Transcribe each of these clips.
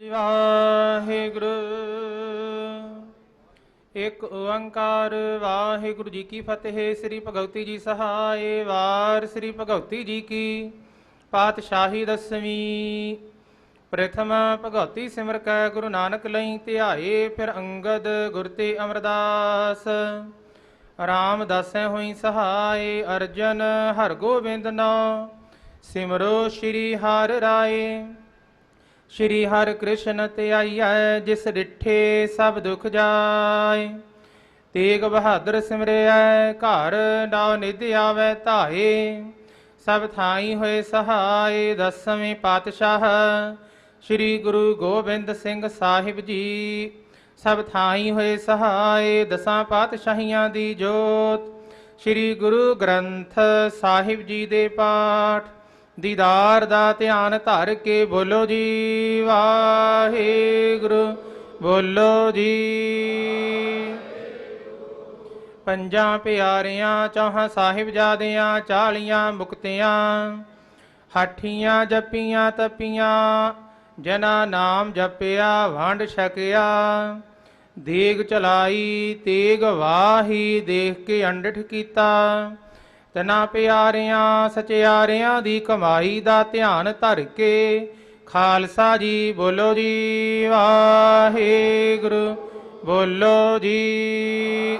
ਵਾਹਿਗੁਰੂ। ਇੱਕ ਓੰਕਾਰ ਵਾਹਿਗੁਰੂ ਜੀ ਕੀ ਫਤਿਹ। ਸ੍ਰੀ ਭਗਵਤੀ ਜੀ ਸਹਾਏ ਵਾਰ। ਸ੍ਰੀ ਭਗਵਤੀ ਜੀ ਕੀ ਪਾਤਸ਼ਾਹੀ ਦਸਵੀਂ। ਪ੍ਰਥਮ ਭਗਵਤੀ ਸਿਮਰ ਕੈ ਗੁਰੂ ਨਾਨਕ ਲਈ ਧਿਆਏ, ਫਿਰ ਅੰਗਦ ਗੁਰ ਤੇ ਅਮਰਦਾਸ। ਰਾਮਦਾਸੈ ਹੋਈ ਸਹਾਏ, ਅਰਜਨ ਹਰ ਗੋਬਿੰਦ ਨਾਮ ਸਿਮਰੋ ਸ੍ਰੀ ਹਰਿ ਰਾਏ। ਸ਼੍ਰੀ ਹਰਿ ਕ੍ਰਿਸ਼ਨ ਧਿਆਈਐ ਜਿਸ ਡਿਠੇ ਸਭ ਦੁਖ ਜਾਏ। ਤੇਗ ਬਹਾਦਰ ਸਿਮਰਿਐ, ਘਰ ਨਾਉ ਨਿਧ ਆਵੈ ਧਾਏ। ਸਭ ਥਾਈ ਹੋਏ ਸਹਾਏ, ਦਸਵੇਂ ਪਾਤਸ਼ਾਹ। ਸ਼੍ਰੀ ਗੁਰੂ ਗੋਬਿੰਦ ਸਿੰਘ ਸਾਹਿਬ ਜੀ, ਸਭ ਥਾਈ ਹੋਏ ਸਹਾਏ, ਦਸਾਂ ਪਾਤਸ਼ਾਹੀਆਂ ਦੀ ਜੋਤ। ਸ਼੍ਰੀ ਗੁਰੂ ਗ੍ਰੰਥ ਸਾਹਿਬ ਜੀ ਦੇ ਪਾਠ। ਦੀਦਾਰ ਦਾ ਧਿਆਨ ਧਰ ਕੇ ਬੋਲੋ ਜੀ, ਵਾਹਿਗੁਰੂ, ਬੋਲੋ ਜੀ। ਪੰਜਾਂ ਪਿਆਰਿਆਂ, ਚੌਹਾਂ ਸਾਹਿਬਜ਼ਾਦਿਆਂ, ਚਾਲੀਆਂ ਮੁਕਤਿਆਂ, ਹਾਠੀਆਂ ਜਪੀਆਂ ਤਪੀਆਂ ਜਨਾ ਨਾਮ ਜਪਿਆ, ਵੰਡ ਛਕਿਆ। ਦੇਗ ਚਲਾਈ, ਤੇਗ ਵਾਹੀ, ਦੇਖ ਕੇ ਅੰਡਠ ਕੀਤਾ। ਤਨਾ ਪਿਆਰਿਆਂ, ਸਚਿਆਰਿਆਂ ਦੀ ਕਮਾਈ ਦਾ ਧਿਆਨ ਧਰ ਕੇ ਖਾਲਸਾ ਜੀ ਬੋਲੋ ਜੀ, ਵਾਹਿਗੁਰੂ ਬੋਲੋ ਜੀ।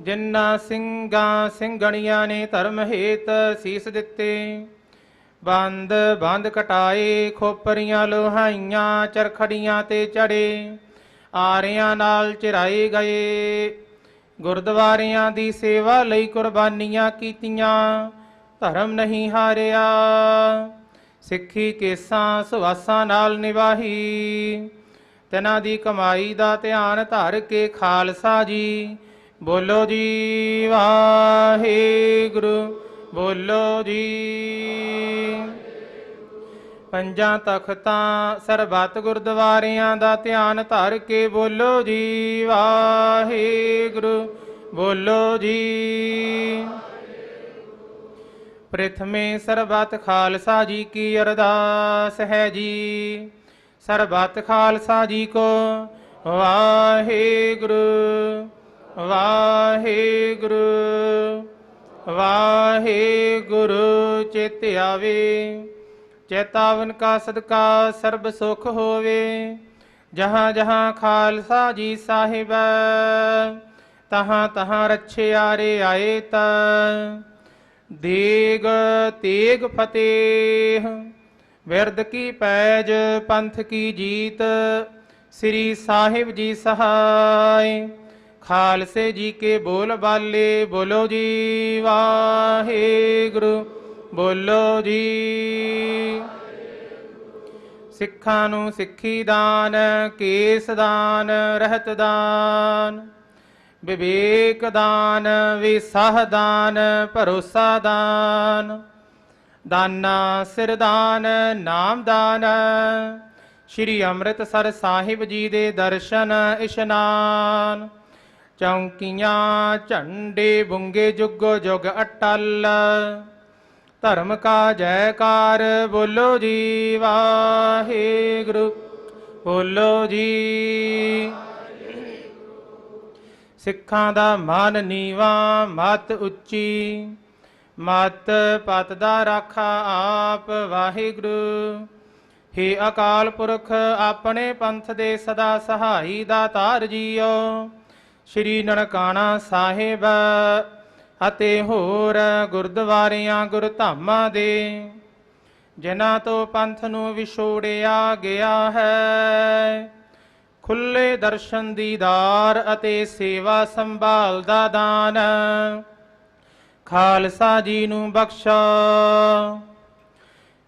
ਜਿਨ੍ਹਾਂ ਸਿੰਘਾਂ ਸਿੰਘਣੀਆਂ ਨੇ ਧਰਮ ਹੇਤ ਸੀਸ ਦਿੱਤੇ, ਬੰਦ ਬੰਦ ਕਟਾਏ ਖੋਪਰੀਆਂ ਲੋਹਾਈਆਂ ਚਰਖੜੀਆਂ ਤੇ ਚੜੇ, ਆਰਿਆਂ ਨਾਲ ਚਿਰਾਏ ਗਏ। ਗੁਰਦੁਆਰਿਆਂ ਦੀ ਸੇਵਾ ਲਈ ਕੁਰਬਾਨੀਆਂ ਕੀਤੀਆਂ, ਧਰਮ ਨਹੀਂ ਹਾਰਿਆ। ਸਿੱਖੀ ਕੇਸਾਂ ਸੁਵਾਸਾਂ ਨਾਲ ਨਿਵਾਹੀ ਤਨਾਂ ਦੀ ਕਮਾਈ ਦਾ ਧਿਆਨ ਧਰ ਕੇ ਖਾਲਸਾ ਜੀ, ਬੋਲੋ ਜੀ ਵਾਹਿਗੁਰੂ, ਬੋਲੋ ਜੀ। ਪੰਜਾਂ ਤਖਤਾਂ ਸਰਬੱਤ ਗੁਰਦੁਆਰਿਆਂ ਦਾ ਧਿਆਨ ਧਰ ਕੇ ਬੋਲੋ ਜੀ, ਵਾਹਿਗੁਰੂ, ਬੋਲੋ ਜੀ। ਪ੍ਰਥਮੇ ਸਰਬੱਤ ਖਾਲਸਾ ਜੀ ਕੀ ਅਰਦਾਸ ਹੈ ਜੀ। ਸਰਬੱਤ ਖਾਲਸਾ ਜੀ ਕੋ ਵਾਹਿਗੁਰੂ ਵਾਹਿਗੁਰੂ ਵਾਹਿਗੁਰੂ, ਚਿਤ ਆਵੇ। ਚੇਤਾਵਨ ਕਾ ਸਦਕਾ ਸਰਬ ਸੁਖ ਹੋਵੇ। ਜਹਾਂ ਜਹਾਂ ਖਾਲਸਾ ਜੀ ਸਾਹਿਬ, ਤਹਾਂ ਤਹਾਂ ਰਛਿਆਰੇ ਆਏ ਤਾ ਦੇਗ ਤੇਗ ਫਤਿਹ ਵਿਰਦ ਕੀ ਪੈਜ ਪੰਥ ਕੀ ਜੀਤ। ਸ੍ਰੀ ਸਾਹਿਬ ਜੀ ਸਹਾਈ ਖਾਲਸੇ ਜੀ ਕੇ ਬੋਲ ਬਾਲੇ ਬੋਲੋ ਜੀ ਵਾਹਿਗੁਰੂ। ਬੋਲੋ ਜੀ। ਸਿੱਖਾਂ ਨੂੰ ਸਿੱਖੀ ਦਾਨ, ਕੇਸ ਦਾਨ, ਰਹਿਤ ਦਾਨ। ਵਿਵੇਕ ਦਾਨ ਵਿਸਾਹ ਦਾਨ, ਭਰੋਸਾ ਦਾਨ। ਦਾਨਾ ਸਿਰਦਾਨ ਨਾਮ ਦਾਨ। ਸ਼੍ਰੀ ਅੰਮ੍ਰਿਤਸਰ ਸਾਹਿਬ ਜੀ ਦੇ ਦਰਸ਼ਨ ਇਸ਼ਨਾਨ। ਚੌਂਕੀਆਂ, ਝੰਡੇ, ਬੁੰਗੇ ਜੁਗੋ ਜੁਗ ਅਟਲ। ਧਰਮ ਕਾ ਜੈਕਾਰ ਬੋਲੋ ਜੀ ਵਾਹਿਗੁਰੂ, ਬੋਲੋ ਜੀ। ਸਿੱਖਾਂ ਦਾ ਮਨ ਨੀਵਾ, ਮਤ ਉੱਚੀ, ਮਤ ਪਤ ਦਾ ਰਾਖਾ ਆਪ ਵਾਹਿਗੁਰੂ। ਹੇ ਅਕਾਲ ਪੁਰਖ, ਆਪਣੇ ਪੰਥ ਦੇ ਸਦਾ ਸਹਾਈ ਦਾ ਤਾਰ ਜੀਓ। ਸ਼੍ਰੀ ਨਨਕਾਣਾ ਸਾਹਿਬ ਅਤੇ ਹੋਰ ਗੁਰਦੁਆਰਿਆਂ ਗੁਰਧਾਮਾਂ ਦੇ, ਜਿਨ੍ਹਾਂ ਤੋਂ ਪੰਥ ਨੂੰ ਵਿਛੋੜਿਆ ਗਿਆ ਹੈ। ਖੁੱਲੇ ਦਰਸ਼ਨ ਦੀਦਾਰ ਅਤੇ ਸੇਵਾ ਸੰਭਾਲ ਦਾ ਦਾਨ। ਖਾਲਸਾ ਜੀ ਨੂੰ ਬਖਸ਼ਾ।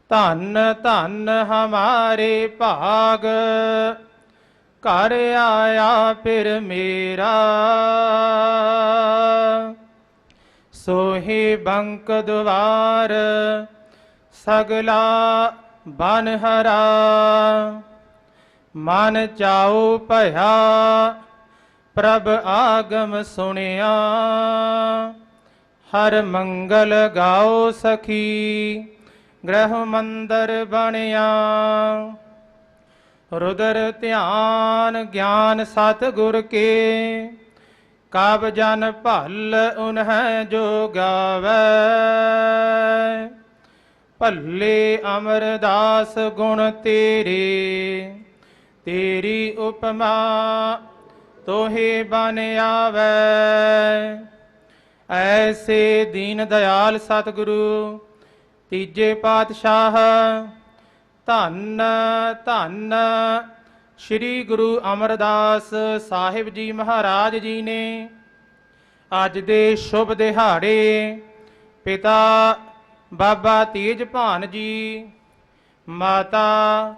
ਧੰਨ ਧੰਨ ਹਮਾਰੇ ਭਾਗ। ਘਰ ਆਇਆ ਫਿਰ ਮੇਰਾ। ਸੋਹੇ ਬੰਕ ਦੁਆਰ ਸਗਲਾ ਬਨ ਹਰਾ। ਮਨ ਚਾਉ ਭਇਆ, ਪ੍ਰਭ ਆਗਮ ਸੁਣਿਆ। ਹਰ ਮੰਗਲ ਗਾਓ ਸਖੀ, ਗ੍ਰਹਿ ਮੰਦਰ ਬਣਿਆ। ਰੁਦਰ ਧਿਆਨ, ਗਿਆਨ ਸਤ ਗੁਰ ਕੇ ਕਬ ਜਨ ਭਲ ਉਨਹਿ ਜੋ ਗਾਵੈ। ਭੱਲੇ ਅਮਰਦਾਸ ਗੁਣ ਤੇਰੇ, ਤੇਰੀ ਉਪਮਾ ਤੋਹੇ ਬਨ ਆਵੈ। ਐਸੇ ਦੀਨ ਦਇਆਲ ਸਤਿਗੁਰੂ, ਤੀਜੇ ਪਾਤਸ਼ਾਹ, ਧੰਨ ਧੰਨ ਸ੍ਰੀ ਗੁਰੂ ਅਮਰਦਾਸ ਸਾਹਿਬ ਜੀ ਮਹਾਰਾਜ ਜੀ ਨੇ ਅੱਜ ਦੇ ਸ਼ੁਭ ਦਿਹਾੜੇ ਪਿਤਾ ਬਾਬਾ ਤੇਜ ਭਾਨ ਜੀ, ਮਾਤਾ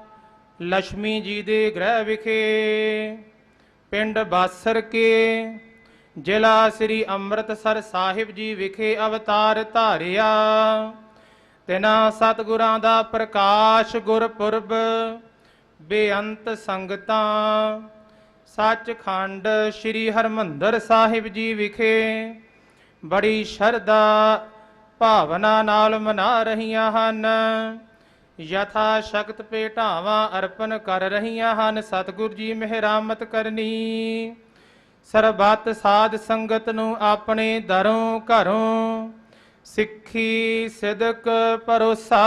ਲక్ష్ਮੀ ਜੀ ਦੇ ਗ੍ਰਹਿ ਵਿਖੇ, ਪਿੰਡ ਬਾਸਰ ਕੇ, ਜ਼ਿਲ੍ਹਾ ਸ੍ਰੀ ਅੰਮ੍ਰਿਤਸਰ ਸਾਹਿਬ ਜੀ ਵਿਖੇ ਅਵਤਾਰ ਧਾਰਿਆ। ਤਿਨਾ ਸਤਿਗੁਰਾਂ ਦਾ ਪ੍ਰਕਾਸ਼ ਗੁਰਪੁਰਬ ਬੇਅੰਤ ਸੰਗਤਾਂ, ਸੱਚਖੰਡ ਸ੍ਰੀ ਹਰਮੰਦਰ ਸਾਹਿਬ ਜੀ ਵਿਖੇ ਬੜੀ ਸ਼ਰਧਾ ਭਾਵਨਾ ਨਾਲ ਮਨਾ ਰਹੀਆਂ ਹਨ। ਯਥਾ ਸ਼ਕਤ ਭੇਟਾਵਾਂ ਅਰਪਣ ਕਰ ਰਹੀਆਂ ਹਨ। ਸਤਿਗੁਰ ਜੀ ਮਿਹਰਾਮਤ ਕਰਨੀ। ਸਰਬੱਤ ਸਾਧ ਸੰਗਤ ਨੂੰ ਆਪਣੇ ਦਰੋਂ ਘਰੋਂ ਸਿੱਖੀ, ਸਿਦਕ ਪਰੋਸਾ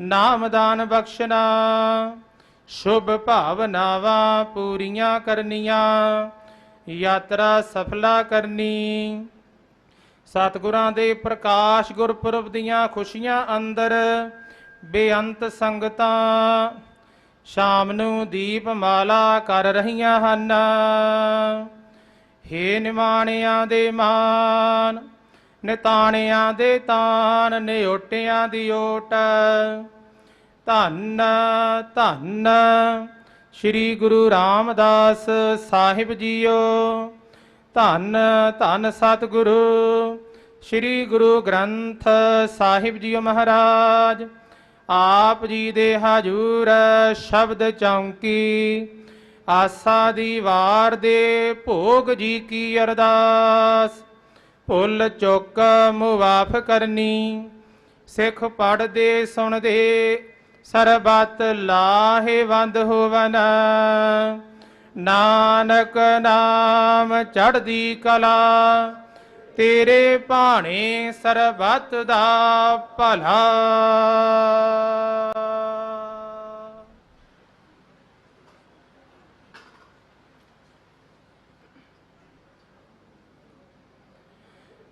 ਨਾਮਦਾਨ ਬਖਸ਼ਣਾ। ਸ਼ੁਭ ਭਾਵਨਾਵਾਂ ਪੂਰੀਆਂ ਕਰਨੀਆਂ, ਯਾਤਰਾ ਸਫਲਾ ਕਰਨੀ। ਸਤਿਗੁਰਾਂ ਦੇ ਪ੍ਰਕਾਸ਼ ਗੁਰਪੁਰਬ ਦੀਆਂ ਖੁਸ਼ੀਆਂ ਅੰਦਰ ਬੇਅੰਤ ਸੰਗਤਾਂ ਸ਼ਾਮ ਨੂੰ ਦੀਪਮਾਲਾ ਕਰ ਰਹੀਆਂ ਹਨ। ਹੇ ਨਿਮਾਣਿਆਂ ਦੇ ਮਾਨ, ਨਿਤਾਣਿਆਂ ਦੇ ਤਾਨ ਨਿਓਟਿਆਂ ਦੀ ਓਟ ਧੰਨ ਧੰਨ। ਸ੍ਰੀ ਗੁਰੂ ਰਾਮਦਾਸ ਸਾਹਿਬ ਜੀਓ। ਧੰਨ ਧੰਨ ਸਤਿਗੁਰੂ। ਸ੍ਰੀ ਗੁਰੂ ਗ੍ਰੰਥ ਸਾਹਿਬ ਜੀਓ ਮਹਾਰਾਜ। ਆਪ ਜੀ ਦੇ ਹਜੂਰ ਸ਼ਬਦ ਚੌਂਕੀ। ਆਸਾ ਦੀ ਵਾਰ ਦੇ ਭੋਗ ਜੀ ਕੀ ਅਰਦਾਸ। ਭੁੱਲ ਚੁੱਕ ਮੁਵਾਫ ਕਰਨੀ। ਸਿੱਖ ਪੜਦੇ ਸੁਣਦੇ ਸਰਬਤ ਲਾਹੇਵੰਦ ਹੋਵਨ। ਨਾਨਕ ਨਾਮ ਚੜਦੀ ਕਲਾ, ਤੇਰੇ ਭਾਣੇ ਸਰਬਤ ਦਾ ਭਲਾ।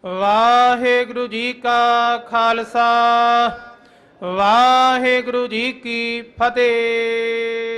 ਵਾਹਿਗੁਰੂ ਜੀ ਕਾ ਖਾਲਸਾ ਵਾਹਿਗੁਰੂ ਜੀ ਕੀ ਫਤਿਹ।